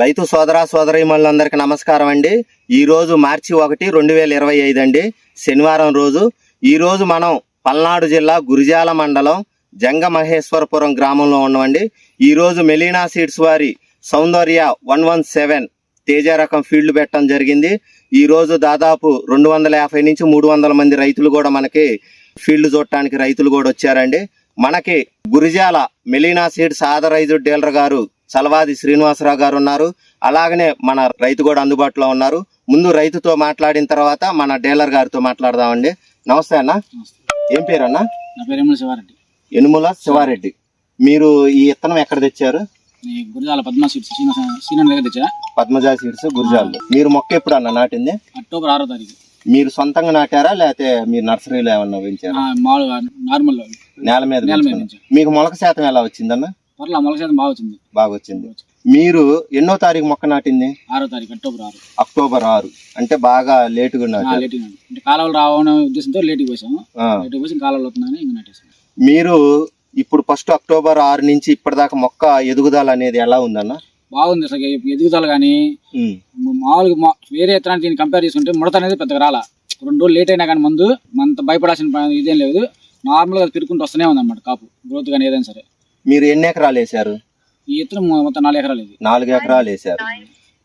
రైతు సోదర సోదరీమణులందరికీ నమస్కారం అండి. ఈరోజు మార్చి ఒకటి రెండు వేల ఇరవై ఐదు అండి శనివారం రోజు. ఈరోజు మనం పల్నాడు జిల్లా గురిజాల మండలం జంగమహేశ్వరపురం గ్రామంలో ఉన్నామండి. ఈ రోజు మెలీనా సీడ్స్ వారి Soundarya one one seven Teja రకం ఫీల్డ్ పెట్టడం జరిగింది. ఈరోజు దాదాపు రెండు వందల యాభై నుంచి మూడు వందల మంది రైతులు కూడా మనకి ఫీల్డ్ చూడటానికి రైతులు కూడా వచ్చారండి. మనకి Gurijala Melina seeds authorised dealer గారు చలవాది శ్రీనివాసరావు గారు ఉన్నారు. అలాగనే మన రైతు కూడా అందుబాటులో ఉన్నారు. ముందు రైతుతో మాట్లాడిన తర్వాత మన డీలర్ గారితో మాట్లాడదామండి. నమస్తే అన్న. ఏం పేరు అన్న నా పేరు శివారెడ్డి. యనుమల శివారెడ్డి. మీరు ఈ ఇత్తనం ఎక్కడ తెచ్చారు? గురిజాల పద్మ సీట్స్ సీనియర్ దగ్గర తెచ్చా పద్మజా సీడ్స్ గురిజాల్లో మీరు మొక్క ఎప్పుడు అన్న నాటింది? అక్టోబర్ ఆరో తారీఖు. మీరు సొంతంగా నాటారా లేకపోతే మీరు నర్సరీలో ఏమన్నా పెంచారా నార్మల్ నేల మీద మీకు మొలక శాతం ఎలా వచ్చిందన్న? పర్లా మొలక శాతం బాగా వచ్చింది బాగా వచ్చింది మీరు ఎన్నో తారీఖు మొక్క నాటింది? ఆరో తారీఖు అక్టోబర్ ఆరు. అక్టోబర్ ఆరు. అంటే బాగా లేటుగా నాటారు. గా అంటే కాలువలు రావనే ఉద్దేశంతో లేట్కి పోసాము. ఆ. లేట్కి పోసి కాలువలు అవుతుందని ఇంకా నాటేసాం మీరు ఇప్పుడు ఫస్ట్ అక్టోబర్ ఆరు నుంచి ఇప్పటిదాకా మొక్క ఎదుగుదల అనేది ఎలా ఉందన్న? బాగుంది అసలు ఎదుగుదల కానీ మామూలుగా వేరే ఇతరాన్ని దీన్ని కంపేర్ చేసుకుంటే ముడత అనేది పెద్దగా రాలా. రెండు రోజులు లేట్ అయినా కానీ ముందు అంత భయపడాల్సిన ఇదేం లేదు. నార్మల్గా తిరుక్కుంటూ వస్తూనే ఉంది అన్నమాట కాపు గ్రోత్ కానీ ఏదైనా సరే. మీరు ఎన్ని ఎకరాలు ఈ ఇతరం మొత్తం నాలుగు ఎకరాలు ఇది. నాలుగు ఎకరాలు వేశారు.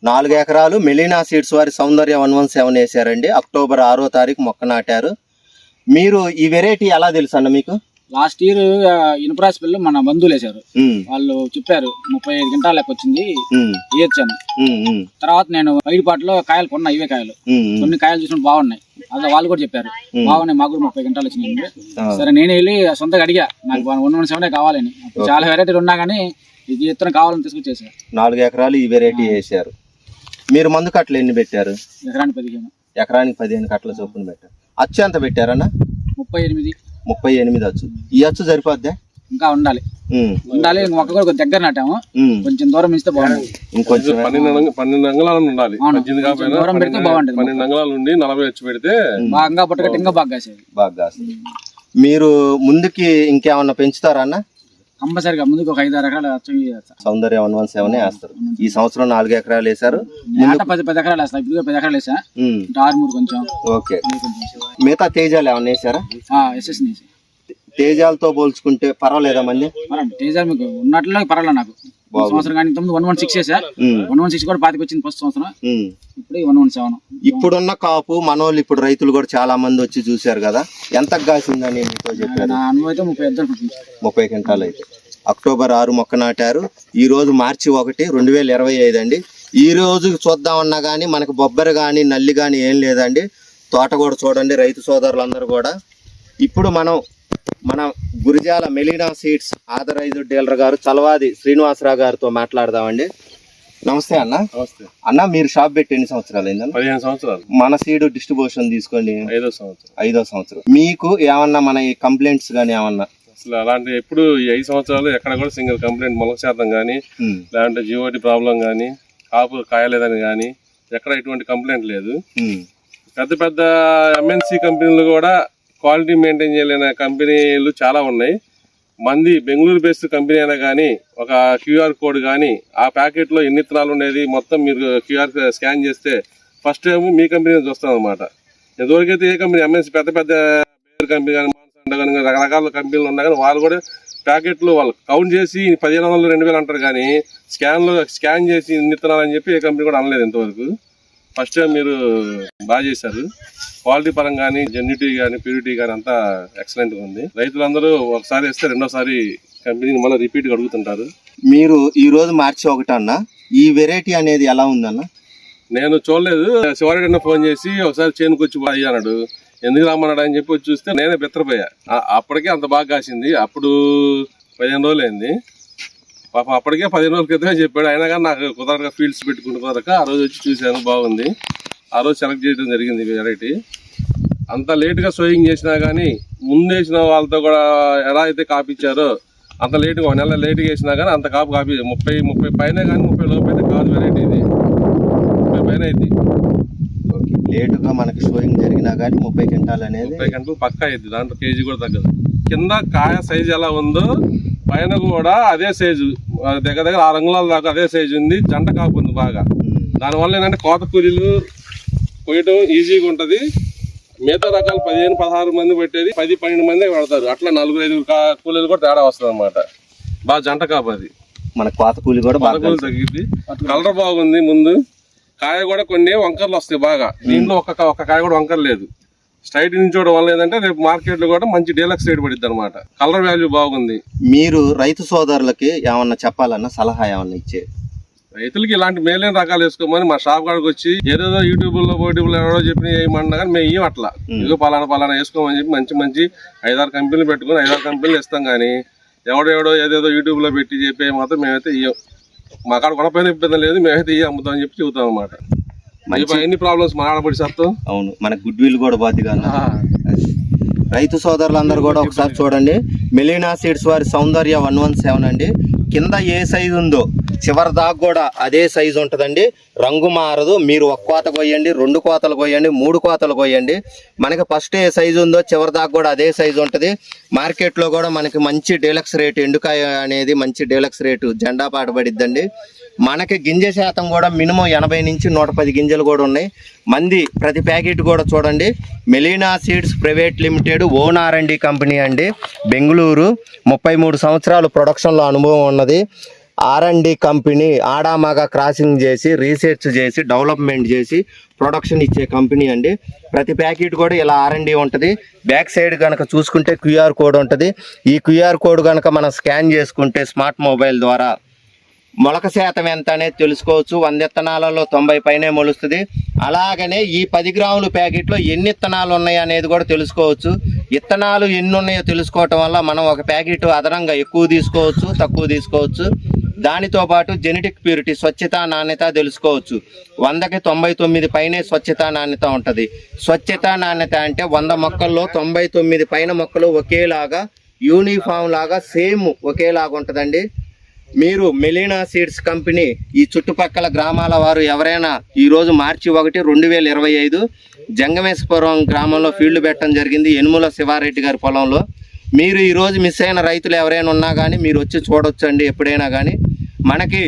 నాలుగు ఎకరాలు మెలీనా సీడ్స్ వారి సౌందర్య వన్ వన్ సెవెన్ వేశారండి. అక్టోబర్ ఆరో తారీఖు మొక్క నాటారు. మీరు ఈ వెరైటీ ఎలా తెలుసు అన్న మీకు? లాస్ట్ ఇయర్ ఇనుపరాసిపల్లి మన బంధువులు ఉమ్, వాళ్ళు చెప్పారు ముప్పై ఐదు గంటల లెక్క వచ్చింది వేయచ్చాను తర్వాత నేను వైట్ పాటలో కాయలు కొన్నా ఇవే కాయలు. కొన్ని కాయలు చూసిన బాగున్నాయి. వాళ్ళు కూడా చెప్పారు. బాగున్నాయి మాకు కూడా ముప్పై గంటలు వచ్చినాయి. సరే నేనే వెళ్ళి సొంతగా అడిగా నాకు వన్ వన్ సెవెన్ కావాలని. చాలా వెరైటీలు ఉన్నా కానీ ఇది ఇత్తనం కావాలని తీసుకొచ్చేసా. నాలుగు ఎకరాలు ఈ వెరైటీ వేశారు. మీరు మందు కట్టలు ఎన్ని పెట్టారు? ఎకరానికి పదిహేను. ఎకరానికి పదిహేను కట్టల చొప్పున పెట్టారు. అచ్చు ఎంత పెట్టారన్న? ముప్పై ఎనిమిది. ముప్పై ఎనిమిది అచ్చు. ఈ అచ్చు సరిపోద్దా? ఇంకా ఉండాలి. ఉండాలి మొక్క కూడా కొంచెం దగ్గర నాటాము. కొంచెం దూరం ఇస్తే బాగుంటుంది. ఇంకొంచెం పన్నెండు అంగ- పన్నెండు అంగళాలు ఉండాలి. అవును. పద్దెనిమిది కొంచెం కాకపోయినా దూరం పెడితే పన్నెండు బాగుంటుంది పన్నెండు అంగళాలు ఉండి నలభై వచ్చి పెడితే బాగా పుట్టగట్టి ఇంకా బాగా కాసేది. బాగా. మీరు ముందుకి ఇంకేమన్నా పెంచుతారా అన్న? కంపల్సరిగా ముందుకు ఒక ఐదు ఆరు వేస్తా. సౌందర్య వన్ వన్ సెవెన్ వేస్తారు. ఈ సంవత్సరం నాలుగు ఎకరాలు వేశారు. ఆట పది పది ఎకరాలు వేస్తా. ఇప్పుడు పది ఎకరాలు వేసా. ఇటు ఆరుమూరు కొంచెం. ఓకే. మిగతా తేజాలు ఏమన్నా వేసారా ఎస్ఎస్ వేసి. తేజాలతో పోల్చుకుంటే పర్వాలేదా పర్వాలేదు. తేజాలు మీకు ఉన్నట్లే పర్వాలేదు నాకు. సంవత్సరం కానీ one one six one one six కూడా పాతికి వచ్చింది ఫస్ట్ సంవత్సరం. ఉమ్. ఇప్పుడు వన్ వన్ సెవెన్ ఇప్పుడున్న కాపు మనోళ్ళు ఇప్పుడు రైతులు కూడా చాలా మంది వచ్చి చూశారు కదా. ఎంత కాసిందని మీతో చెప్పారు. ముప్పై క్వింటాలు అయితే. అక్టోబర్ ఆరు మొక్క నాటారు. ఈ రోజు మార్చి ఒకటి రెండు వేల ఇరవై ఐదు అండి. ఈ రోజు చూద్దామన్నా కానీ మనకు బొబ్బరి కానీ నల్లి కానీ ఏం లేదండి. తోట కూడా చూడండి రైతు సోదరులందరూ కూడా. ఇప్పుడు మనం మన Gurijala Melina seeds authorised dealer గారు చలవాది శ్రీనివాసరావు గారితో మాట్లాడదామండి. నమస్తే అన్న. నమస్తే. అన్న మీరు షాప్ పెట్టి ఎన్ని సంవత్సరాలు అయిందన్న పదిహేను సంవత్సరాలు. మన సీడ్ డిస్ట్రిబ్యూషన్ తీసుకోండి ఐదో సంవత్సరం. ఐదో సంవత్సరం. మీకు ఏమన్నా మన ఈ కంప్లైంట్స్ కానీ ఏమన్నా? అసలు అలాంటి ఎప్పుడు ఈ ఐదు సంవత్సరాలు ఎక్కడ కూడా సింగిల్ కంప్లైంట్ మొలక శాతం కానీ లేదంటే జియోటి ప్రాబ్లం కానీ కాపు కాయలేదని కానీ ఎక్కడ ఎటువంటి కంప్లైంట్ లేదు. పెద్ద పెద్ద ఎంఎన్సి కంపెనీలు కూడా క్వాలిటీ మెయింటైన్ చేయలేని కంపెనీలు చాలా ఉన్నాయి. మంది బెంగళూరు బేస్డ్ కంపెనీ అయినా కానీ ఒక క్యూఆర్ కోడ్ కానీ ఆ ప్యాకెట్లో ఎన్ని ఇత్తనాలు ఉండేది మొత్తం మీరు క్యూఆర్ స్కాన్ చేస్తే ఫస్ట్ టైం మీ కంపెనీ నుంచి వస్తుంది అనమాట ఎంతవరకైతే ఏ కంపెనీ ఎంఎన్సీ పెద్ద పెద్ద కంపెనీ కానీ మాన్సంట కానీ రకరకాల కంపెనీలు ఉన్నా కానీ వాళ్ళు కూడా ప్యాకెట్లు వాళ్ళు కౌంట్ చేసి పదిహేను వందలు రెండు వేలు అంటారు కానీ స్కాన్లో స్కాన్ చేసి ఇన్ని ఇత్తనాలు అని చెప్పి ఏ కంపెనీ కూడా అనలేదు ఇంతవరకు. ఫస్ట్ టైం మీరు బాగా చేశారు. క్వాలిటీ పరంగా కానీ జెన్యుటీ కానీ ప్యూరిటీ కానీ అంతా ఎక్సలెంట్గా ఉంది. రైతులందరూ ఒకసారి వేస్తే రెండోసారి కంపెనీని మళ్ళీ రిపీట్ అడుగుతుంటారు. మీరు ఈ రోజు మార్చి ఒకటి అన్న ఈ వెరైటీ అనేది ఎలా ఉందన్న? నేను చూడలేదు. శివారెడ్డి అన్న ఫోన్ చేసి ఒకసారి చేనుకు వచ్చి బాగా అన్నాడు. ఎందుకు రమ్మన్నాడు అని చెప్పి వచ్చి చూస్తే నేనే బెత్తరపోయా. అప్పటికే అంత బాగా కాసింది. అప్పుడు పదిహేను రోజులు అయింది పాపం అప్పటికే పదిహేను రోజుల క్రితమే చెప్పాడు. అయినా కానీ నాకు కుదరక ఫీల్డ్స్ పెట్టుకుని కుదరక ఆ రోజు వచ్చి చూశాను. బాగుంది. ఆ రోజు సెలెక్ట్ చేయడం జరిగింది వెరైటీ అంత లేట్గా సోయింగ్ చేసినా కానీ ముందు వేసిన వాళ్ళతో కూడా ఎలా అయితే కాపిచ్చారో అంత లేట్గా ఒక నెల లేట్గా వేసినా కానీ అంత కాపు కాపీ ముప్పై ముప్పై పైన కానీ ముప్పై లోపు అయితే కాదు వెరైటీ ఇది. ముప్పై పైన అయింది లేటుగా మనకి షోయింగ్ జరిగినా కానీ ముప్పై క్వింటాల్ అనేది ముప్పై గంటలు పక్కా అయింది దాంట్లో కేజీ కూడా తగ్గదు. కింద కాయ సైజు ఎలా ఉందో పైన కూడా అదే సైజు. ఆ, దగ్గర దగ్గర ఆరు అంగుళాల దాకా అదే సైజు ఉంది. జంట కాపు ఉంది బాగా. దానివల్ల ఏంటంటే కోత కూలీలు కొయ్యటం ఈజీగా ఉంటది. మిగతా రకాలు పదిహేను పదహారు మంది పెట్టేది పది పన్నెండు మంది పడతారు. అట్లా నలుగురు కా- కూలీలు కూడా తేడా వస్తుంది అనమాట బాగా జంట కాపు అది. మన కోత కూలి కూడా బాగా తగ్గిద్ది. కలర్ బాగుంది ముందు. కాయ కూడా కొన్ని వంకర్లు వస్తాయి బాగా. దీంట్లో ఒక కా- ఒక కాయ కూడా వంకర్ లేదు. స్ట్రైట్ నించోవడం వల్ల ఏంటంటే రేపు మార్కెట్లో కూడా మంచి డీలక్స్ రేట్ పడిద్ది అనమాట కలర్ వాల్యూ బాగుంది. మీరు రైతు సోదరులకి ఏమన్నా చెప్పాలన్నా సలహా ఏమన్నా ఇచ్చే? రైతులకి ఇలాంటి మేలైన రకాలు వేసుకోమని మా షాప్ కాడికి వచ్చి ఏదేదో యూట్యూబ్లో యూట్యూబ్లో ఎవరో చెప్పి ఏమన్నా కానీ మేము ఇవ్వం అట్లా. ఇదిగో పలానా పలానా వేసుకోమని చెప్పి మంచి మంచి ఐదారు కంపెనీలు పెట్టుకుని ఐదారు కంపెనీలు ఇస్తాం కానీ ఎవడెవడో ఏదేదో యూట్యూబ్లో పెట్టి చెప్పి మాత్రం మేమైతే ఇవ్వం మా కాడ కొనపోయిన ఇబ్బంది లేదు మేమైతే ఇవ్వం అమ్ముతాం అని చెప్పి చెబుతాం అనమాట ఎన్ని ప్రాబ్లమ్స్ మా ఆడపడి సత్తం అవును మన గుడ్ విల్ కూడా కదా రైతు సోదరులందరూ కూడా ఒకసారి చూడండి. మెలీనా సీడ్స్ వారి సౌందర్య వన్ వన్ సెవెన్ అండి. కింద ఏ సైజు ఉందో చివరి దాకా కూడా అదే సైజు ఉంటుందండి. రంగు మారదు. మీరు ఒక కోత కొయ్యండి రెండు కోతలు కొయ్యండి మూడు కోతలు కొయ్యండి మనకి ఫస్ట్ ఏ సైజు ఉందో చివరి దాకా కూడా అదే సైజు ఉంటుంది. మార్కెట్లో కూడా మనకి మంచి డీలక్స్ రేటు ఎండుకాయ అనేది మంచి డీలక్స్ రేటు జెండా పాట పడిద్దండి. మనకి గింజ శాతం కూడా మినిమం ఎనభై నుంచి నూట పది గింజలు కూడా ఉన్నాయి. మంది ప్రతి ప్యాకెట్ కూడా చూడండి. Melina seeds private limited own R అండి కంపెనీ అండి. బెంగళూరు ముప్పై మూడు సంవత్సరాలు ప్రొడక్షన్లో అనుభవం ఉన్నది. ఆర్ కంపెనీ ఆడామాగా క్రాసింగ్ చేసి రీసెర్చ్ చేసి డెవలప్మెంట్ చేసి ప్రొడక్షన్ ఇచ్చే కంపెనీ అండి. ప్రతి ప్యాకెట్ కూడా ఇలా ఆర్ అండి ఉంటుంది. బ్యాక్ సైడ్ కనుక చూసుకుంటే క్యూఆర్ కోడ్ ఉంటుంది. ఈ క్యూఆర్ కోడ్ కనుక మనం స్కాన్ చేసుకుంటే స్మార్ట్ మొబైల్ ద్వారా మొలక శాతం ఎంత అనేది తెలుసుకోవచ్చు. వంద ఇత్తనాలలో తొంభై పైనే మొలుస్తుంది. అలాగనే ఈ పది గ్రాముల ప్యాకెట్లో ఎన్ని ఇత్తనాలు ఉన్నాయి అనేది కూడా తెలుసుకోవచ్చు. ఇత్తనాలు ఎన్ని ఉన్నాయో తెలుసుకోవటం వల్ల మనం ఒక ప్యాకెట్ అదనంగా ఎక్కువ తీసుకోవచ్చు తక్కువ తీసుకోవచ్చు. దానితో పాటు జెనెటిక్ ప్యూరిటీ స్వచ్ఛత నాణ్యత తెలుసుకోవచ్చు. వందకి తొంభై తొమ్మిది పైనే స్వచ్ఛత నాణ్యత ఉంటుంది. స్వచ్ఛత నాణ్యత అంటే వంద మొక్కల్లో తొంభై తొమ్మిది పైన మొక్కలు ఒకేలాగా యూనిఫామ్ లాగా సేమ్ ఒకేలాగా ఉంటుందండి. మీరు మెలీనా సీడ్స్ కంపెనీ ఈ చుట్టుపక్కల గ్రామాల వారు ఎవరైనా ఈరోజు మార్చి ఒకటి రెండు వేల ఇరవై ఐదు జంగమేశ్వరం గ్రామంలో ఫీల్డ్ పెట్టడం జరిగింది ఎనుముల శివారెడ్డి గారి పొలంలో. మీరు ఈరోజు మిస్ అయిన రైతులు ఎవరైనా ఉన్నా కానీ మీరు వచ్చి చూడొచ్చండి ఎప్పుడైనా కానీ మనకి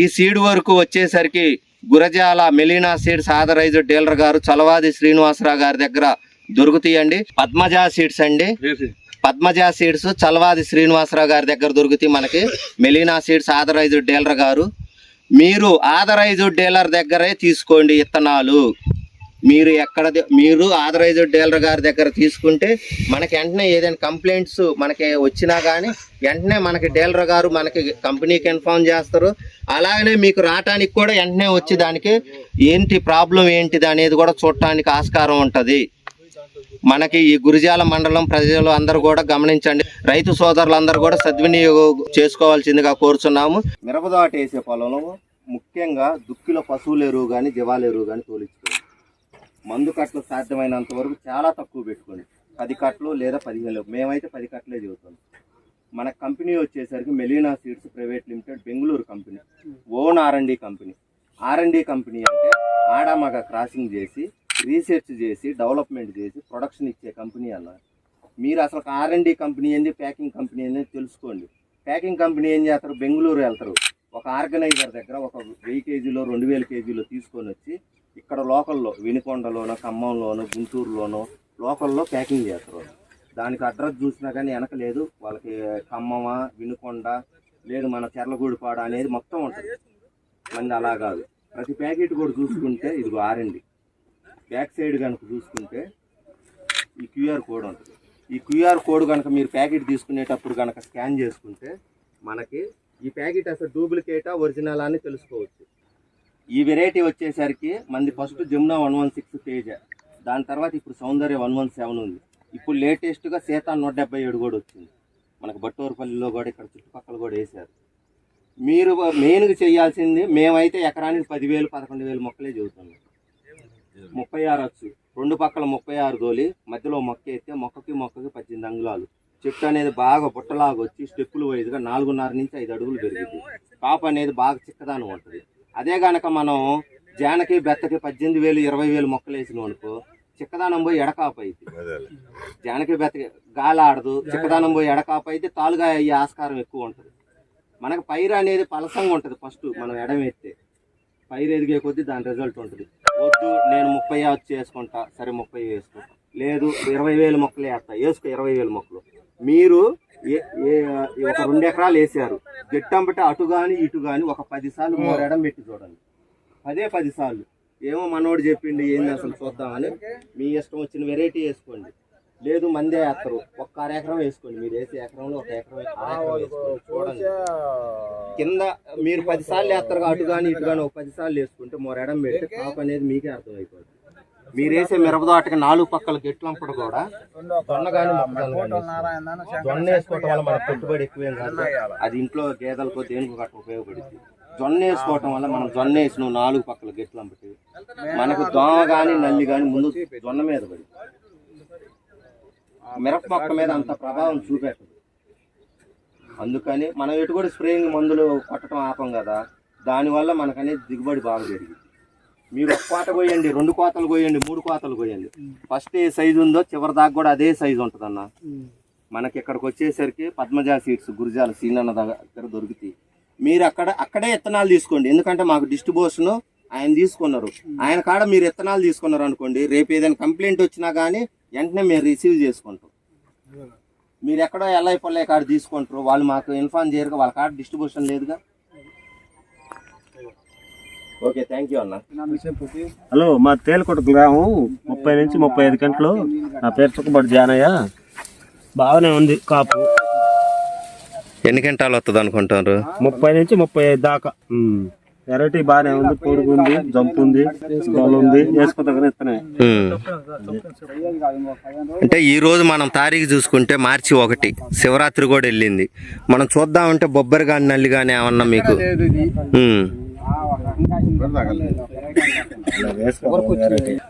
ఈ సీడ్ వరకు వచ్చేసరికి Gurajala Melina seeds authorised dealer గారు చలవాది శ్రీనివాసరావు గారి దగ్గర దొరుకుతాయండి. పద్మజా సీడ్స్ అండి. పద్మజ సీడ్స్ చలవాది శ్రీనివాసరావు గారి దగ్గర దొరుకుతాయి మనకి. మెలీనా సీడ్స్ ఆథరైజ్డ్ డీలర్ గారు. మీరు ఆథరైజ్డ్ డీలర్ దగ్గరే తీసుకోండి ఇత్తనాలు. మీరు ఎక్కడ మీరు ఆథరైజ్డ్ డీలర్ గారి దగ్గర తీసుకుంటే మనకి వెంటనే ఏదైనా కంప్లైంట్స్ మనకి వచ్చినా కానీ వెంటనే మనకి డీలర్ గారు మనకి కంపెనీకి ఇన్ఫార్మ్ చేస్తారు. అలాగనే మీకు రావటానికి కూడా వెంటనే వచ్చి దానికి ఏంటి ప్రాబ్లం ఏంటిది అనేది కూడా చూడటానికి ఆస్కారం ఉంటుంది. మనకి ఈ గురిజాల మండలం ప్రజలు అందరూ కూడా గమనించండి. రైతు సోదరులందరూ కూడా సద్వినియోగం చేసుకోవాల్సిందిగా కోరుచున్నాము. మిరపదోట వేసే పొలంలో ముఖ్యంగా దుక్కిలో పశువుల ఎరువు కానీ జీవాల ఎరువు కానీ తోలించుకోండి మందు కట్లు సాధ్యమైనంత వరకు చాలా తక్కువ పెట్టుకోండి. పది కట్లు లేదా పదిహేను మేమైతే పది కట్టలే చెబుతాం మన కంపెనీ వచ్చేసరికి Melina seeds private limited Bengaluru company own R and D company. R and D company అంటే ఆడామగ క్రాసింగ్ చేసి రీసెర్చ్ చేసి డెవలప్మెంట్ చేసి ప్రొడక్షన్ ఇచ్చే కంపెనీ అన్న మీరు అసలు ఆర్ఎండి కంపెనీ ఏంది ప్యాకింగ్ కంపెనీ ఏంది తెలుసుకోండి. ప్యాకింగ్ కంపెనీ ఏం చేస్తారు? బెంగళూరు వెళ్తారు. ఒక ఆర్గనైజర్ దగ్గర ఒక వెయ్యి కేజీలో రెండు వేల కేజీలో తీసుకొని వచ్చి ఇక్కడ లోకల్లో వినుకొండలోనో ఖమ్మంలోనో గుంటూరులోనో లోకల్లో ప్యాకింగ్ చేస్తారు. దానికి అడ్రస్ చూసినా కానీ వెనక లేదు. వాళ్ళకి ఖమ్మమా వినుకొండ లేదు మన చెర్లగూడిపాడ అనేది మొత్తం ఉంటుంది. మంది అలా కాదు. ప్రతి ప్యాకెట్ కూడా చూసుకుంటే ఇదిగో ఆరండి బ్యాక్ సైడ్ కనుక చూసుకుంటే ఈ క్యూఆర్ కోడ్ ఉంటుంది. ఈ క్యూఆర్ కోడ్ కనుక మీరు ప్యాకెట్ తీసుకునేటప్పుడు కనుక స్కాన్ చేసుకుంటే మనకి ఈ ప్యాకెట్ అసలు డూప్లికేటా ఒరిజినల్ అని తెలుసుకోవచ్చు. ఈ వెరైటీ వచ్చేసరికి మనది first Jamuna one one six Teja. దాని తర్వాత ఇప్పుడు సౌందర్య వన్ వన్ సెవెన్ ఉంది. ఇప్పుడు లేటెస్ట్గా సీతా నూట డెబ్బై ఏడు కూడా వచ్చింది. మనకు బట్టూరుపల్లిలో కూడా ఇక్కడ చుట్టుపక్కల కూడా వేశారు. మీరు మెయిన్గా చేయాల్సింది మేమైతే ఎకరానికి పదివేలు పదకొండు వేలు మొక్కలే చెబుతున్నాం ముప్పై ఆరు వచ్చు రెండు పక్కల ముప్పై ఆరు తోలి మధ్యలో మొక్క ఎత్తే మొక్కకి మొక్కకి పద్దెనిమిది అంగుళాలు చెట్టు అనేది బాగా బుట్టలాగా వచ్చి స్టెప్పులు వైజ్గా నాలుగున్నర నుంచి ఐదు అడుగులు పెరిగింది. కాపు అనేది బాగా చిక్కదానం ఉంటుంది. అదే గనక మనం జానకి బెత్తకి పద్దెనిమిది వేలు ఇరవై వేలు మొక్కలు వేసినాం అనుకో చిక్కదానం పోయి ఎడకాపు అయింది జానకి బెత్తకి గాలి ఆడదు చిక్కదానం పోయి ఎడకాపు అయితే తాలుగా అయ్యే ఆస్కారం ఎక్కువ ఉంటుంది. మనకు పైరు అనేది పలసంగా ఉంటుంది ఫస్ట్ మనం ఎడం ఎత్తే పైరు ఎదిగే కొద్దీ దాని రిజల్ట్ ఉంటుంది. వద్దు నేను ముప్పై వచ్చి వేసుకుంటా సరే ముప్పై వేసుకుంటా లేదు ఇరవై వేలు మొక్కలు వేస్తా వేసుకో ఇరవై వేలు మొక్కలు. మీరు ఏ ఏ ఒక రెండు ఎకరాలు వేసారు గట్టంబట అటు కానీ ఇటు కానీ ఒక పదిసార్లు సార్లు పెట్టి చూడండి. పదే పదిసార్లు ఏమో మనోడు చెప్పిండు ఏంది అసలు చూద్దామని. మీ ఇష్టం వచ్చిన వెరైటీ వేసుకోండి. లేదు మందే వేస్తారు. ఒక్క అర ఎకరం వేసుకోండి. మీరు వేసే ఎకరంలో ఒక ఎకరం అర ఎకరం వేసుకోండి. చూడండి. కింద మీరు పది సార్లు వేస్తారు అటు కానీ ఇటు కానీ ఒక పది సార్లు వేసుకుంటే ఎడం పెడితే కాపు అనేది మీకే అర్థమైపోతుంది మీరు వేసే మిరపదోటకి నాలుగు పక్కల గెట్లంపడు కూడా జొన్న కానీ. జొన్న వేసుకోవటం వల్ల మనకు పెట్టుబడి ఎక్కువేం కాదు. అది ఇంట్లో గేదెలకో దేనికో గట్ట ఉపయోగపడుతుంది జొన్న వేసుకోవటం వల్ల మనం జొన్న వేసిన నాలుగు పక్కల గెట్లంపటి మనకు దోమ కానీ నల్లి కానీ ముందు జొన్న మీద పడి. మిరప మొక్క మీద అంత ప్రభావం చూపెట్టదు అందుకని మనం ఎటు కూడా స్ప్రేయింగ్ మందులు కొట్టడం ఆపం కదా దానివల్ల మనకనేది దిగుబడి బాగా జరిగింది మీరు ఒక కోత కోయండి రెండు కోతలు కోయండి మూడు కోతలు కోయండి ఫస్ట్ ఏ సైజు ఉందో చివరి దాకా కూడా అదే సైజు ఉంటుంది అన్న మనకి ఇక్కడికి వచ్చేసరికి పద్మజా సీడ్స్ గురిజాల సీనన్న దగ్గర దొరుకుతాయి. మీరు అక్కడ అక్కడే ఇత్తనాలు తీసుకోండి. ఎందుకంటే మాకు డిస్ట్రిబ్యూషన్ ఆయన తీసుకున్నారు. ఆయన కాడ మీరు ఇత్తనాలు తీసుకున్నారు అనుకోండి రేపు ఏదైనా కంప్లైంట్ వచ్చినా కానీ వెంటనే మేము రిసీవ్ చేసుకుంటాం. మీరు ఎక్కడో ఎల్ఐ పొల్లై కాడ తీసుకుంటారు వాళ్ళు మాకు ఇన్ఫార్మ్ చేయరు వాళ్ళ కాడ డిస్ట్రిబ్యూషన్ లేదుగా. ఓకే థ్యాంక్ యూ అన్న. హలో మా తేలికొట్ట గ్రామం ముప్పై నుంచి ముప్పై ఐదు గంటలు. నా పేరు చుక్కబడి జానయ్య. బాగానే ఉంది కాపు. ఎన్ని గంటలు వస్తుంది అనుకుంటారు ముప్పై నుంచి ముప్పై ఐదు దాకా. వెరైటీ బాగానే ఉంది పొడుగు ఉంది జంపు ఉంది ఉంది అంటే ఈ రోజు మనం తారీఖు చూసుకుంటే మార్చి ఒకటి శివరాత్రి కూడా వెళ్ళింది. మనం చూద్దామంటే బొబ్బరి కానీ నల్లి కానీ ఏమన్నా మీకు?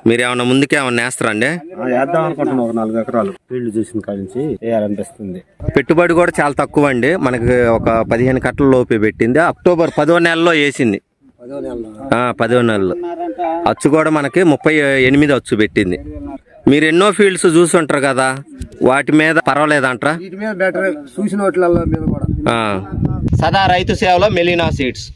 మీరు ఏమన్నా ముందుకే ఏమన్నా వేస్తారా అండి? ఆ, వేద్దాం అనుకుంటున్నాం ఒక నాలుగు ఎకరాలు. ఫీల్డ్ చూసిన కాడి నుంచి వేయాలనిపిస్తుంది. పెట్టుబడి కూడా చాలా తక్కువ అండి మనకి ఒక పదిహేను కట్టల లోపే పెట్టింది. అక్టోబర్ పదో నెలలో వేసింది. పదో నెలలో. అచ్చు కూడా మనకి ముప్పై ఎనిమిది అచ్చు పెట్టింది. మీరు ఎన్నో ఫీల్డ్స్ చూసుంటారు కదా వాటి మీద పర్వాలేదంటారా? సదా రైతు సేవలో మెలీనా సీడ్స్.